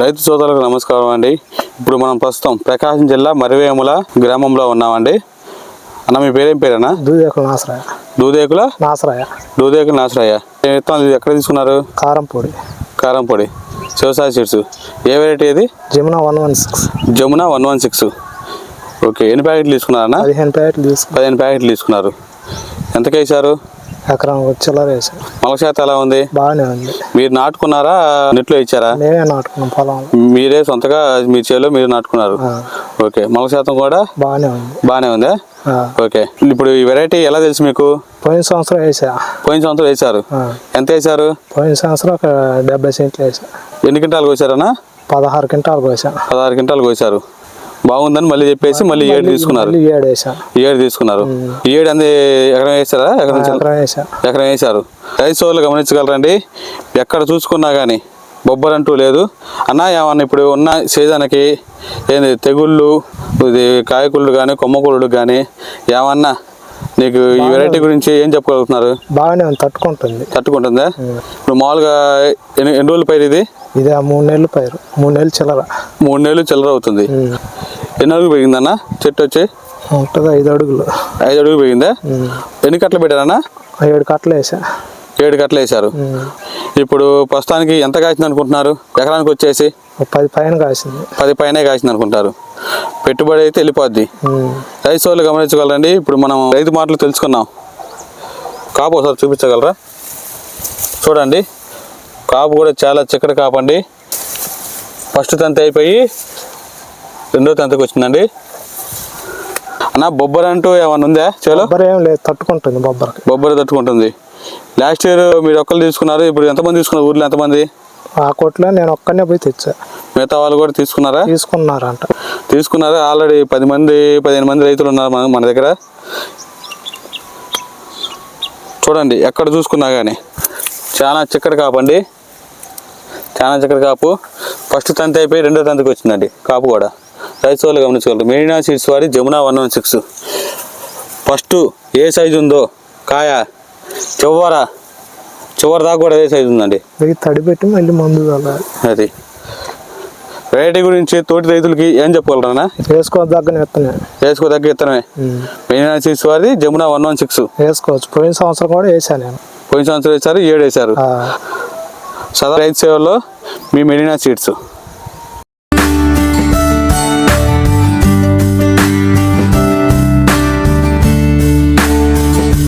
రైతు సోదరులకు నమస్కారం అండి. ఇప్పుడు మనం ప్రస్తుతం ప్రకాశం జిల్లా మరివేముల గ్రామంలో ఉన్నామండి. అన్న మీ పేరేం పేరేనా దూదేకుల నాసరాయ. దూదేకుల? నాసరాయ. దూదేకుల నాసరాయ్య ఏ విత్తనాలు ఎక్కడ తీసుకున్నారు? కారం పొడి. కారం పొడి. వ్యవసాయ సీడ్స్. ఏ వెరైటీ ఇది? Jamuna one one six. Jamuna one one six. Okay ఎన్ని ప్యాకెట్లు తీసుకున్నారన్నా? పదిహేను ప్యాకెట్లు తీసుకుని పదిహేను ప్యాకెట్లు తీసుకున్నారు. ఎంతకి ఎకరం వచ్చేలా వేసాం మొలక శాతం ఎలా ఉంది? బాగానే ఉంది. మీరు నాటుకున్నారా? నెట్లో ఇచ్చారా? మేమే నాటుకున్నాం పొలంలో మీరే సొంతగా మీ చేలో మీరు నాటుకున్నారు. ఓకే. మొలక శాతం కూడా? బాగానే ఉంది. బాగానే ఉందా? ఓకే. ఇప్పుడు ఈ వెరైటీ ఎలా తెలుసు మీకు? పోయిన సంవత్సరం వేసా. పోయిన సంవత్సరం వేశారు ఆ, ఎంత వేశారు పోయిన సంవత్సరం ఒక డెబ్బై సెంట్లు వేసా. ఎన్ని క్వింటాలు కోసారన్నా పదహారు క్వింటాలు కోసా పదహారు క్వింటాలు కోసారు బాగుందని మళ్ళీ చెప్పేసి మళ్ళీ ఏడు తీసుకున్నారు. ఏడు తీసుకున్నారు. ఏడు అంది ఎకరం వేసారా? ఎకరం చిన్న- ఎకరం వేసా. ఎకరం వేశారు. రైతు సోదరులు గమనించగలరండి. ఎక్కడ చూసుకున్నా కానీ బొబ్బర్ అంటూ లేదు. అన్న ఏమన్నా ఇప్పుడు ఉన్న సీజన్కి ఏంది తెగుళ్ళు ఇది కాయకుళ్ళు కానీ కొమ్మకుళ్ళు కానీ ఏమన్నా నీకు ఈ వెరైటీ గురించి ఏం చెప్పగలుగుతున్నారు? బాగానే తట్టుకుంటుంది. తట్టుకుంటుందా? ఇప్పుడు మామూలుగా ఎన్ని ఎన్ని రోజుల పైరు ఇది? ఇది మూడు నెలలు పైరు. మూడు నెలలు చిల్లర. మూడు నెలలు చిల్లర అవుతుంది. ఎన్ని అడుగు పెరిగిందన్న చెట్టు వచ్చి? ఉంటుంది ఐదు అడుగులు. ఐదు అడుగు పెరిగిందా. ఎన్ని కట్టలు పెట్టారన్నా? ఏడు కట్టలు వేసా. ఏడు కట్టలు వేశారు. ఉమ్. ఇప్పుడు ప్రస్తుతానికి ఎంత కాసింది అనుకుంటున్నారు? ఎకరానికి వచ్చేసి? పది పైన కాసింది. పది పైనే కాసింది అనుకుంటారు. పెట్టుబడి అయితే వెళ్ళిపోద్ది. రైతు సోదరులు గమనించగలరండి. ఇప్పుడు మనం రైతు మాటలు తెలుసుకున్నాం. కాపు ఒకసారి చూపించగలరా? చూడండి. కాపు కూడా చాలా చిక్కటి కాపు అండి. ఫస్ట్ తంత అయిపోయి రెండో తంతకు వచ్చిందండి. అన్న బొబ్బర్ అంటూ ఏమన్నా ఉందా చేలో బొబ్బర ఏం లేదు తట్టుకుంటుంది బొబ్బరకి బొబ్బరి తట్టుకుంటుంది. లాస్ట్ ఇయర్ మీరు ఒక్కరు తీసుకున్నారు ఇప్పుడు ఎంతమంది తీసుకున్నారు ఊర్లో ఎంతమంది? ఆ కొట్లో నేను ఒక్కనే పోయి తెచ్చా. మిగతా వాళ్ళు కూడా తీసుకున్నారా? తీసుకున్నారంట. తీసుకున్నారు? ఆల్రెడీ పది మంది పదిహేను మంది రైతులు ఉన్నారు మన మన దగ్గర. చూడండి ఎక్కడ చూసుకున్నా కానీ చాలా చిక్కటి కాపు అండి. చాలా చిక్కటి కాపు. ఫస్ట్ తంతి అయిపోయి రెండో తంతికి వచ్చిందండి కాపు కూడా. రైతు వాళ్ళు గమనించగలరు మెయినా సీడ్స్ వాడి Jamuna one one six. First ఏ సైజు ఉందో కాయ చివర చివరి దాకా కూడా అదే సైజు ఉందండి. తడిపెట్టి మళ్ళీ మందు అది. వెరైటీ గురించి తోటి రైతులకి ఏం చెప్పగలరా వేసుకోదగ్గన విత్తనే వేసుకోదగ్గ ఇత్తనమే మెయిన్ సీడ్స్ వారిది జమునా వన్ వన్ సిక్స్. వేసుకోవచ్చు. పోయిన సంవత్సరం కూడా వేసా నేను. పోయిన సంవత్సరం వేశారు ఏడు వేశారు. ఆ, సదా రైతు సేవలో మీ మెరీనా సీడ్స్.